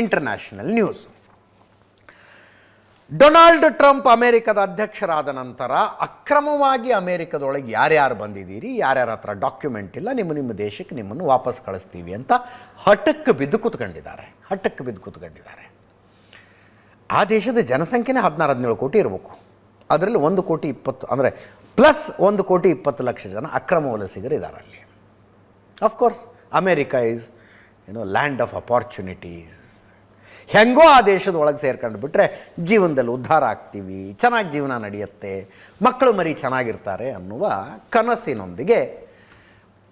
International news Donald Trump ಅಮೆರಿಕದ ಅಧ್ಯಕ್ಷರಾದ ನಂತರ ಅಕ್ರಮವಾಗಿ ಅಮೆರಿಕದೊಳಗೆ ಯಾರ್ಯಾರು ಬಂದಿದ್ದೀರಿ, ಯಾರ್ಯಾರ ಹತ್ರ ಡಾಕ್ಯುಮೆಂಟ್ ಇಲ್ಲ, ನಿಮ್ಮ ನಿಮ್ಮ ದೇಶಕ್ಕೆ ನಿಮ್ಮನ್ನು ವಾಪಸ್ ಕಳಿಸ್ತೀವಿ ಅಂತ ಹಠಕ್ಕೆ ಬಿದ್ದು ಕೂತ್ಕೊಂಡಿದ್ದಾರೆ, ಹಠಕ್ಕೆ ಬಿದ್ದು ಕೂತ್ಕೊಂಡಿದ್ದಾರೆ. ಆ ದೇಶದ ಜನಸಂಖ್ಯೆನೇ ಹದಿನಾರು, ಹದಿನೇಳು ಕೋಟಿ ಇರಬೇಕು. ಅದರಲ್ಲಿ ಒಂದು ಕೋಟಿ ಇಪ್ಪತ್ತು, ಅಂದರೆ ಪ್ಲಸ್ ಒಂದು ಕೋಟಿ ಇಪ್ಪತ್ತು ಲಕ್ಷ ಜನ ಅಕ್ರಮ ವಲಸಿಗರು ಇದ್ದಾರೆ ಅಲ್ಲಿ. Of course America is you know land of opportunities ಹೆಂಗೋ ಆ ದೇಶದ ಒಳಗೆ ಸೇರ್ಕೊಂಡು ಬಿಟ್ಟರೆ ಜೀವನದಲ್ಲಿ ಉದ್ಧಾರ ಆಗ್ತೀವಿ, ಚೆನ್ನಾಗಿ ಜೀವನ ನಡೆಯುತ್ತೆ, ಮಕ್ಕಳು ಮರಿ ಚೆನ್ನಾಗಿರ್ತಾರೆ ಅನ್ನುವ ಕನಸಿನೊಂದಿಗೆ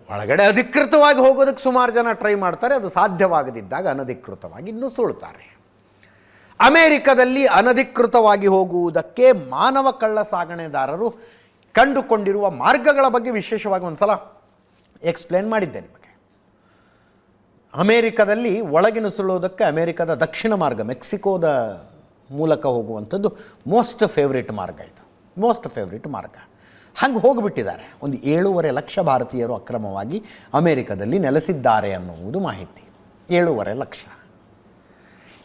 ಒಳಗಡೆ ಅಧಿಕೃತವಾಗಿ ಹೋಗೋದಕ್ಕೆ ಸುಮಾರು ಜನ ಟ್ರೈ ಮಾಡ್ತಾರೆ, ಅದು ಸಾಧ್ಯವಾಗದಿದ್ದಾಗ ಅನಧಿಕೃತವಾಗಿ ಇನ್ನೂ ಸುಳ್ತಾರೆ. ಅಮೇರಿಕದಲ್ಲಿ ಅನಧಿಕೃತವಾಗಿ ಹೋಗುವುದಕ್ಕೆ ಮಾನವ ಕಳ್ಳ ಸಾಗಣೆದಾರರು ಕಂಡುಕೊಂಡಿರುವ ಮಾರ್ಗಗಳ ಬಗ್ಗೆ ವಿಶೇಷವಾಗಿ ಒಂದು ಸಲ ಎಕ್ಸ್ಪ್ಲೇನ್ ಮಾಡಿದ್ದೆ ನಿಮಗೆ. ಅಮೇರಿಕದಲ್ಲಿ ಒಳಗೆ ಸುಳ್ಳೋದಕ್ಕೆ ಅಮೇರಿಕದ ದಕ್ಷಿಣ ಮಾರ್ಗ, ಮೆಕ್ಸಿಕೋದ ಮೂಲಕ ಹೋಗುವಂಥದ್ದು ಮೋಸ್ಟ್ ಫೇವ್ರೇಟ್ ಮಾರ್ಗ ಇದು. ಮೋಸ್ಟ್ ಫೇವ್ರೇಟ್ ಮಾರ್ಗ. ಹಂಗೆ ಹೋಗಿಬಿಟ್ಟಿದ್ದಾರೆ. ಒಂದು ಏಳೂವರೆ ಲಕ್ಷ ಭಾರತೀಯರು ಅಕ್ರಮವಾಗಿ ಅಮೇರಿಕದಲ್ಲಿ ನೆಲೆಸಿದ್ದಾರೆ ಅನ್ನುವುದು ಮಾಹಿತಿ. ಏಳೂವರೆ ಲಕ್ಷ.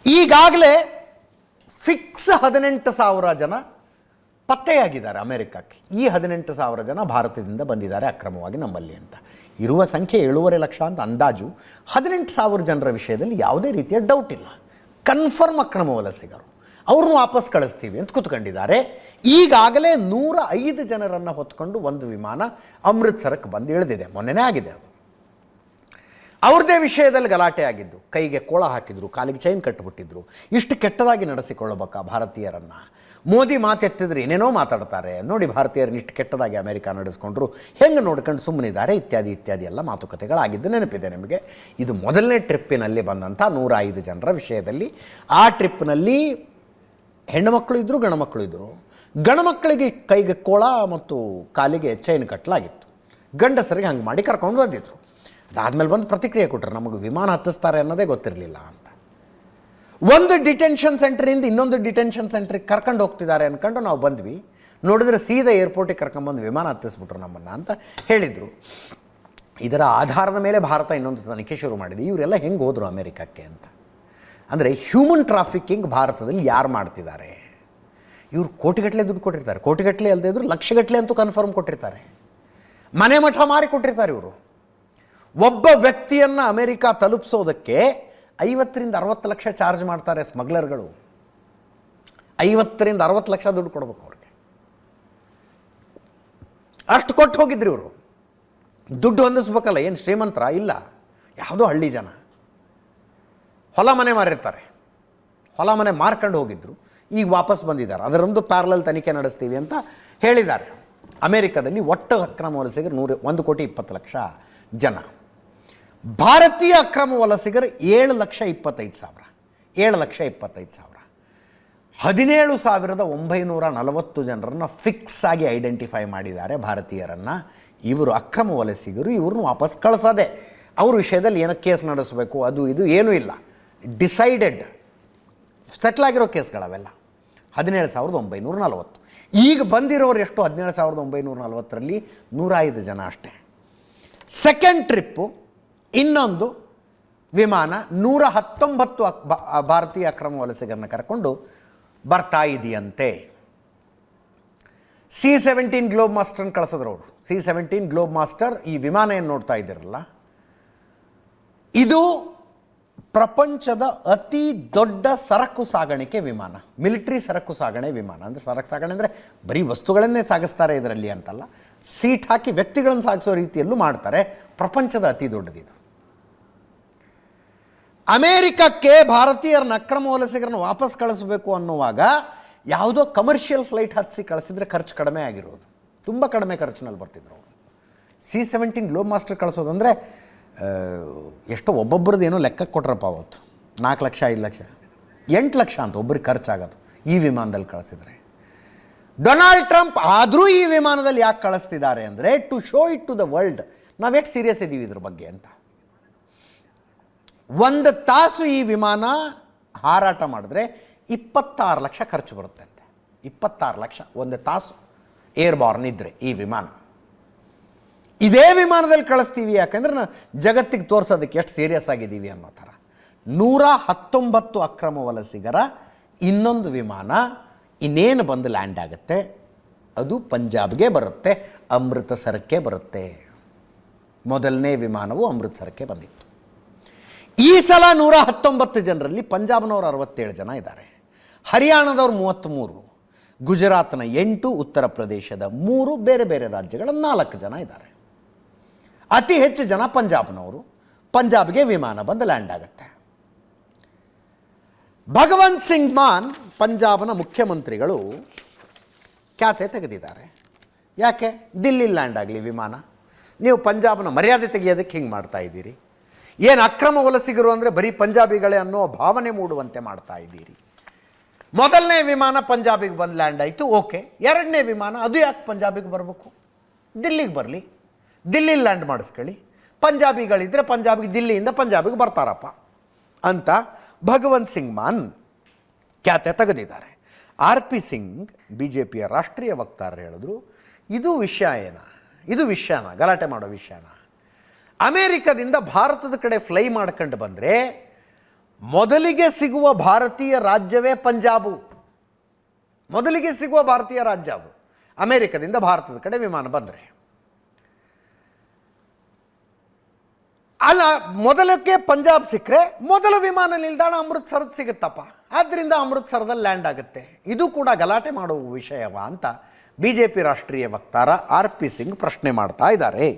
ಈಗಾಗಲೇ ಫಿಕ್ಸ್ ಹದಿನೆಂಟು ಸಾವಿರ ಜನ ಪತ್ತೆಯಾಗಿದ್ದಾರೆ ಅಮೆರಿಕಕ್ಕೆ. ಈ ಹದಿನೆಂಟು ಸಾವಿರ ಜನ ಭಾರತದಿಂದ ಬಂದಿದ್ದಾರೆ ಅಕ್ರಮವಾಗಿ ನಮ್ಮಲ್ಲಿ ಅಂತ. ಇರುವ ಸಂಖ್ಯೆ ಏಳೂವರೆ ಲಕ್ಷ ಅಂತ ಅಂದಾಜು. ಹದಿನೆಂಟು ಸಾವಿರ ಜನರ ವಿಷಯದಲ್ಲಿ ಯಾವುದೇ ರೀತಿಯ ಡೌಟ್ ಇಲ್ಲ. ಕನ್ಫರ್ಮ್ ಅಕ್ರಮ ವಲಸಿಗರು. ಅವ್ರನ್ನ ವಾಪಸ್ ಕಳಿಸ್ತೀವಿ ಅಂತ ಕೂತ್ಕೊಂಡಿದ್ದಾರೆ. ಈಗಾಗಲೇ ನೂರ ಐದು ಜನರನ್ನು ಹೊತ್ಕೊಂಡು ಒಂದು ವಿಮಾನ ಅಮೃತ್ಸರಕ್ಕೆ ಬಂದು ಇಳಿದಿದೆ. ಮೊನ್ನೆನೇ ಆಗಿದೆ ಅದು. ಅವ್ರದ್ದೇ ವಿಷಯದಲ್ಲಿ ಗಲಾಟೆ ಆಗಿದ್ದು, ಕೈಗೆ ಕೋಳ ಹಾಕಿದ್ರು, ಕಾಲಿಗೆ ಚೈನ್ ಕಟ್ಟಿಬಿಟ್ಟಿದ್ರು ಇಷ್ಟು ಕೆಟ್ಟದಾಗಿ ನಡೆಸಿಕೊಳ್ಳಬೇಕಾ ಭಾರತೀಯರನ್ನು? ಮೋದಿ ಮಾತೆತ್ತಿದ್ರೆ ಏನೇನೋ ಮಾತಾಡ್ತಾರೆ. ನೋಡಿ ಭಾರತೀಯರನ್ನ ಇಷ್ಟು ಕೆಟ್ಟದಾಗಿ ಅಮೆರಿಕ ನಡೆಸ್ಕೊಂಡ್ರು. ಹೆಂಗೆ ನೋಡ್ಕೊಂಡು ಸುಮ್ಮನಿದ್ದಾರೆ? ಇತ್ಯಾದಿ ಇತ್ಯಾದಿ ಎಲ್ಲ ಮಾತುಕತೆಗಳಾಗಿದ್ದು ನೆನಪಿದೆ ನಿಮಗೆ. ಇದು ಮೊದಲನೇ ಟ್ರಿಪ್ಪಿನಲ್ಲಿ ಬಂದಂಥ ನೂರ ಜನರ ವಿಷಯದಲ್ಲಿ. ಆ ಟ್ರಿಪ್ನಲ್ಲಿ ಹೆಣ್ಣುಮಕ್ಕಳು ಇದ್ದರು ಗಣಮಕ್ಕಳು ಇದ್ದರು ಗಣಮಕ್ಕಳಿಗೆ ಕೈಗೆ ಕೋಳ ಮತ್ತು ಕಾಲಿಗೆ ಚೈನ್ ಕಟ್ಟಲಾಗಿತ್ತು ಗಂಡಸರಿಗೆ ಹಂಗೆ ಮಾಡಿ ಕರ್ಕೊಂಡು ಬಂದಿದ್ರು. ಅದಾದಮೇಲೆ ಬಂದು ಪ್ರತಿಕ್ರಿಯೆ ಕೊಟ್ಟರು ನಮಗೆ ವಿಮಾನ ಹತ್ತಿಸ್ತಾರೆ ಅನ್ನೋದೇ ಗೊತ್ತಿರಲಿಲ್ಲ ಅಂತ. ಒಂದು ಡಿಟೆನ್ಷನ್ ಸೆಂಟ್ರಿಂದ ಇನ್ನೊಂದು ಡಿಟೆನ್ಷನ್ ಸೆಂಟ್ರಿಗೆ ಕರ್ಕೊಂಡು ಹೋಗ್ತಿದ್ದಾರೆ ಅಂದ್ಕೊಂಡು ನಾವು ಬಂದ್ವಿ. ನೋಡಿದ್ರೆ ಸೀದಾ ಏರ್ಪೋರ್ಟಿಗೆ ಕರ್ಕೊಂಬಂದು ವಿಮಾನ ಹತ್ತಿಸ್ಬಿಟ್ರು ನಮ್ಮನ್ನು ಅಂತ ಹೇಳಿದರು. ಇದರ ಆಧಾರದ ಮೇಲೆ ಭಾರತ ಇನ್ನೊಂದು ತನಿಖೆ ಶುರು ಮಾಡಿದೆ. ಇವರೆಲ್ಲ ಹೆಂಗೆ ಹೋದರು ಅಮೇರಿಕಕ್ಕೆ ಅಂತ. ಅಂದರೆ ಹ್ಯೂಮನ್ ಟ್ರಾಫಿಕಿಂಗ್ ಭಾರತದಲ್ಲಿ ಯಾರು ಮಾಡ್ತಿದ್ದಾರೆ? ಇವರು ಕೋಟಿಗಟ್ಟಲೆ ದುಡ್ಡು ಕೊಟ್ಟಿರ್ತಾರೆ. ಕೋಟಿಗಟ್ಟಲೆ ಅಲ್ಲದೆ ಇದ್ರು ಲಕ್ಷಗಟ್ಟಲೆ ಅಂತೂ ಕನ್ಫರ್ಮ್ ಕೊಟ್ಟಿರ್ತಾರೆ. ಮನೆ ಮಠ ಮಾರಿ ಕೊಟ್ಟಿರ್ತಾರೆ ಇವರು. ಒಬ್ಬ ವ್ಯಕ್ತಿಯನ್ನು ಅಮೆರಿಕ ತಲುಪಿಸೋದಕ್ಕೆ ಐವತ್ತರಿಂದ ಅರವತ್ತು ಲಕ್ಷ ಚಾರ್ಜ್ ಮಾಡ್ತಾರೆ ಸ್ಮಗ್ಲರ್ಗಳು. ಐವತ್ತರಿಂದ ಅರವತ್ತು ಲಕ್ಷ ದುಡ್ಡು ಕೊಡ್ಬೇಕು ಅವ್ರಿಗೆ. ಅಷ್ಟು ಕೊಟ್ಟು ಹೋಗಿದ್ರಿ ಇವರು. ದುಡ್ಡು ಹೊಂದಿಸ್ಬೇಕಲ್ಲ, ಏನು ಶ್ರೀಮಂತರ? ಇಲ್ಲ. ಯಾವುದೋ ಹಳ್ಳಿ ಜನ. ಹೊಲ ಮನೆ ಮಾರಿರ್ತಾರೆ. ಹೊಲ ಮನೆ ಮಾರ್ಕೊಂಡು ಹೋಗಿದ್ರು. ಈಗ ವಾಪಸ್ ಬಂದಿದ್ದಾರೆ. ಅದರೊಂದು ಪ್ಯಾರಲಲ್ ತನಿಖೆ ನಡೆಸ್ತೀವಿ ಅಂತ ಹೇಳಿದ್ದಾರೆ. ಅಮೇರಿಕದಲ್ಲಿ ಒಟ್ಟು ಅಕ್ರಮ ವಲಸೆಗೆ ನೂರು, ಒಂದು ಕೋಟಿ ಇಪ್ಪತ್ತು ಲಕ್ಷ ಜನ. ಭಾರತೀಯ ಅಕ್ರಮ ವಲಸಿಗರು ಏಳು ಲಕ್ಷ ಇಪ್ಪತ್ತೈದು ಸಾವಿರ. ಏಳು ಲಕ್ಷ ಇಪ್ಪತ್ತೈದು ಸಾವಿರ. ಹದಿನೇಳು ಸಾವಿರದ ಒಂಬೈನೂರ ನಲವತ್ತು ಜನರನ್ನು ಫಿಕ್ಸ್ ಆಗಿ ಐಡೆಂಟಿಫೈ ಮಾಡಿದ್ದಾರೆ ಭಾರತೀಯರನ್ನು. ಇವರು ಅಕ್ರಮ ವಲಸಿಗರು ಇವ್ರನ್ನ ವಾಪಸ್ ಕಳಿಸೋದೆ. ಅವ್ರ ವಿಷಯದಲ್ಲಿ ಏನೋ ಕೇಸ್ ನಡೆಸಬೇಕು, ಅದು ಇದು ಏನೂ ಇಲ್ಲ. ಡಿಸೈಡೆಡ್ ಸೆಟ್ಲ್ ಆಗಿರೋ ಕೇಸ್ಗಳವೆಲ್ಲ. ಹದಿನೇಳು ಸಾವಿರದ ಒಂಬೈನೂರ ನಲವತ್ತು. ಈಗ ಬಂದಿರೋರು ಎಷ್ಟು? ಹದಿನೇಳು ಸಾವಿರದ ಒಂಬೈನೂರ ನಲವತ್ತರಲ್ಲಿ ನೂರ ಐದು ಜನ ಅಷ್ಟೇ. ಸೆಕೆಂಡ್ ಟ್ರಿಪ್ಪು ಇನ್ನೊಂದು ವಿಮಾನ ನೂರ ಹತ್ತೊಂಬತ್ತು ಭಾರತೀಯ ಅಕ್ರಮ ವಲಸೆಗರನ್ನು ಕರ್ಕೊಂಡು ಬರ್ತಾ ಇದೆಯಂತೆ. ಸಿ ಸೆವೆಂಟೀನ್ ಗ್ಲೋಬ್ ಮಾಸ್ಟರ್ನ ಕಳಿಸಿದ್ರು ಅವರು. ಸಿ ಸೆವೆಂಟೀನ್ ಗ್ಲೋಬ್ ಮಾಸ್ಟರ್ ಈ ವಿಮಾನ ಏನು ನೋಡ್ತಾ ಇದ್ದೀರಲ್ಲ? ಇದು ಪ್ರಪಂಚದ ಅತಿ ದೊಡ್ಡ ಸರಕು ಸಾಗಾಣಿಕೆ ವಿಮಾನ. ಮಿಲಿಟ್ರಿ ಸರಕು ಸಾಗಣೆ ವಿಮಾನ. ಅಂದರೆ ಸರಕು ಸಾಗಣೆ ಅಂದರೆ ಬರೀ ವಸ್ತುಗಳನ್ನೇ ಸಾಗಿಸ್ತಾರೆ ಇದರಲ್ಲಿ ಅಂತಲ್ಲ. ಸೀಟ್ ಹಾಕಿ ವ್ಯಕ್ತಿಗಳನ್ನು ಸಾಗಿಸೋ ರೀತಿಯಲ್ಲೂ ಮಾಡ್ತಾರೆ. ಪ್ರಪಂಚದ ಅತಿ ದೊಡ್ಡದಿದು. ಅಮೇರಿಕಕ್ಕೆ ಭಾರತೀಯರನ್ನ ಅಕ್ರಮ ವಲಸಿಗರನ್ನ ವಾಪಸ್ ಕಳಿಸಬೇಕು ಅನ್ನುವಾಗ ಯಾವುದೋ ಕಮರ್ಷಿಯಲ್ ಫ್ಲೈಟ್ ಹತ್ತಿಸಿ ಕಳಿಸಿದ್ರೆ ಖರ್ಚು ಕಡಿಮೆ ಆಗಿರೋದು. ತುಂಬ ಕಡಿಮೆ ಖರ್ಚಿನಲ್ಲಿ ಬರ್ತಿದ್ರು ಸಿ ಸೆವೆಂಟೀನ್ ಗ್ಲೋಬ್ ಮಾಸ್ಟರ್ ಕಳಿಸೋದಂದರೆ ಎಷ್ಟೋ ಒಬ್ಬೊಬ್ಬರದ್ದು ಏನೋ ಲೆಕ್ಕ ಕೊಟ್ರಪ್ಪ ಅವತ್ತು. ನಾಲ್ಕು ಲಕ್ಷ, ಐದು ಲಕ್ಷ. ಎಂಟು ಲಕ್ಷ ಅಂತ ಒಬ್ಬರಿಗೆ ಖರ್ಚಾಗೋದು ಈ ವಿಮಾನದಲ್ಲಿ ಕಳಿಸಿದರೆ. ಡೊನಾಲ್ಡ್ ಟ್ರಂಪ್ ಆದರೂ ಈ ವಿಮಾನದಲ್ಲಿ ಯಾಕೆ ಕಳಿಸ್ತಿದ್ದಾರೆ ಅಂದರೆ to show it to the world ನಾವು ನಾವೆಷ್ಟು ಸೀರಿಯಸ್ ಇದ್ದೀವಿ ಇದ್ರ ಬಗ್ಗೆ ಅಂತ. ಒಂದು ತಾಸು ಈ ವಿಮಾನ ಹಾರಾಟ ಮಾಡಿದ್ರೆ ಇಪ್ಪತ್ತಾರು ಲಕ್ಷ ಖರ್ಚು ಬರುತ್ತೆ ಅಂತೆ. ಇಪ್ಪತ್ತಾರು ಲಕ್ಷ, ಒಂದು ತಾಸು ಏರ್ ಬಾರ್ನ್ ಇದ್ದರೆ ಈ ವಿಮಾನ. ಇದೇ ವಿಮಾನದಲ್ಲಿ ಕಳಿಸ್ತೀವಿ, ಯಾಕಂದ್ರೆ ಜಗತ್ತಿಗೆ ತೋರಿಸೋದಕ್ಕೆ ಎಷ್ಟು ಸೀರಿಯಸ್ ಆಗಿದ್ದೀವಿ ಅನ್ನೋ ಥರ. ನೂರ ಹತ್ತೊಂಬತ್ತು ಅಕ್ರಮ ವಲಸಿಗರ ಇನ್ನೊಂದು ವಿಮಾನ ಇನ್ನೇನು ಬಂದು ಲ್ಯಾಂಡ್ ಆಗುತ್ತೆ? ಅದು ಪಂಜಾಬ್ಗೆ ಬರುತ್ತೆ, ಅಮೃತಸರಕ್ಕೆ ಬರುತ್ತೆ. ಮೊದಲನೇ ವಿಮಾನವು ಅಮೃತಸರಕ್ಕೆ ಬಂದಿತ್ತು. ಈ ಸಲ ನೂರ ಹತ್ತೊಂಬತ್ತು ಜನರಲ್ಲಿ ಪಂಜಾಬ್ನವರು ಅರವತ್ತೇಳು ಜನ ಇದ್ದಾರೆ. ಹರಿಯಾಣದವ್ರು ಮೂವತ್ತ್ಮೂರು, ಗುಜರಾತ್ನ ಎಂಟು, ಉತ್ತರ ಪ್ರದೇಶದ ಮೂರು, ಬೇರೆ ಬೇರೆ ರಾಜ್ಯಗಳ ನಾಲ್ಕು ಜನ ಇದ್ದಾರೆ. ಅತಿ ಹೆಚ್ಚು ಜನ ಪಂಜಾಬ್ನವರು. ಪಂಜಾಬ್ಗೆ ವಿಮಾನ ಬಂದು ಲ್ಯಾಂಡ್ ಆಗುತ್ತೆ. ಭಗವಂತ್ ಸಿಂಗ್ ಮಾನ್ ಪಂಜಾಬ್ನ ಮುಖ್ಯಮಂತ್ರಿಗಳು ಖ್ಯಾತೆ ತೆಗೆದಿದ್ದಾರೆ. ಯಾಕೆ? ದಿಲ್ಲಿ ಲ್ಯಾಂಡ್ ಆಗಲಿ ವಿಮಾನ. ನೀವು ಪಂಜಾಬ್ನ ಮರ್ಯಾದೆ ತೆಗೆಯೋದಕ್ಕೆ ಹಿಂಗೆ ಮಾಡ್ತಾ ಇದ್ದೀರಿ? ಏನು ಅಕ್ರಮ ವಲಸಿಗರು ಅಂದರೆ ಬರೀ ಪಂಜಾಬಿಗಳೇ ಅನ್ನೋ ಭಾವನೆ ಮೂಡುವಂತೆ ಮಾಡ್ತಾ ಇದ್ದೀರಿ. ಮೊದಲನೇ ವಿಮಾನ ಪಂಜಾಬಿಗೆ ಬಂದು ಲ್ಯಾಂಡ್ ಆಯಿತು, ಓಕೆ. ಎರಡನೇ ವಿಮಾನ, ಅದು ಯಾಕೆ ಪಂಜಾಬಿಗೆ ಬರಬೇಕು? ದಿಲ್ಲಿಗೆ ಬರಲಿ. ದಿಲ್ಲಿ ಲ್ಯಾಂಡ್ ಮಾಡಿಸ್ಕೊಳ್ಳಿ. ಪಂಜಾಬಿಗಳಿದ್ದರೆ ಪಂಜಾಬಿಗೆ ದಿಲ್ಲಿಯಿಂದ ಪಂಜಾಬಿಗೆ ಬರ್ತಾರಪ್ಪ ಅಂತ ಭಗವಂತ್ ಸಿಂಗ್ ಮಾನ್ ಖ್ಯಾತೆ ತೆಗೆದಿದ್ದಾರೆ. R P Singh B J ಪಿಯ ರಾಷ್ಟ್ರೀಯ ವಕ್ತಾರರು ಹೇಳಿದ್ರು, ಇದು ವಿಷಯ ಏನ? ಇದು ವಿಷಯನ? ಗಲಾಟೆ ಮಾಡೋ ವಿಷಯನ? ಅಮೇರಿಕದಿಂದ ಭಾರತದ ಕಡೆ ಫ್ಲೈ ಮಾಡ್ಕೊಂಡು ಬಂದರೆ ಮೊದಲಿಗೆ ಸಿಗುವ ಭಾರತೀಯ ರಾಜ್ಯವೇ ಪಂಜಾಬು. ಮೊದಲಿಗೆ ಸಿಗುವ ಭಾರತೀಯ ರಾಜ್ಯ ಅದು. ಅಮೇರಿಕದಿಂದ ಭಾರತದ ಕಡೆ ವಿಮಾನ ಬಂದರೆ. ಅಲ್ಲ, ಮೊದಲಕ್ಕೆ ಪಂಜಾಬ್ ಸಿಕ್ಕರೆ ಮೊದಲ ವಿಮಾನ ನಿಲ್ದಾಣ ಅಮೃತ್ಸರದ ಸಿಗುತ್ತಪ್ಪ. ಆದ್ದರಿಂದ ಅಮೃತ್ಸರದಲ್ಲಿ ಲ್ಯಾಂಡ್ ಆಗುತ್ತೆ. ಇದು ಕೂಡ ಗಲಾಟೆ ಮಾಡುವ ವಿಷಯವ ಅಂತ ಬಿ ರಾಷ್ಟ್ರೀಯ ವಕ್ತಾರ ಆರ್ ಪಿ ಸಿಂಗ್ ಪ್ರಶ್ನೆ ಮಾಡ್ತಾ ಇದ್ದಾರೆ.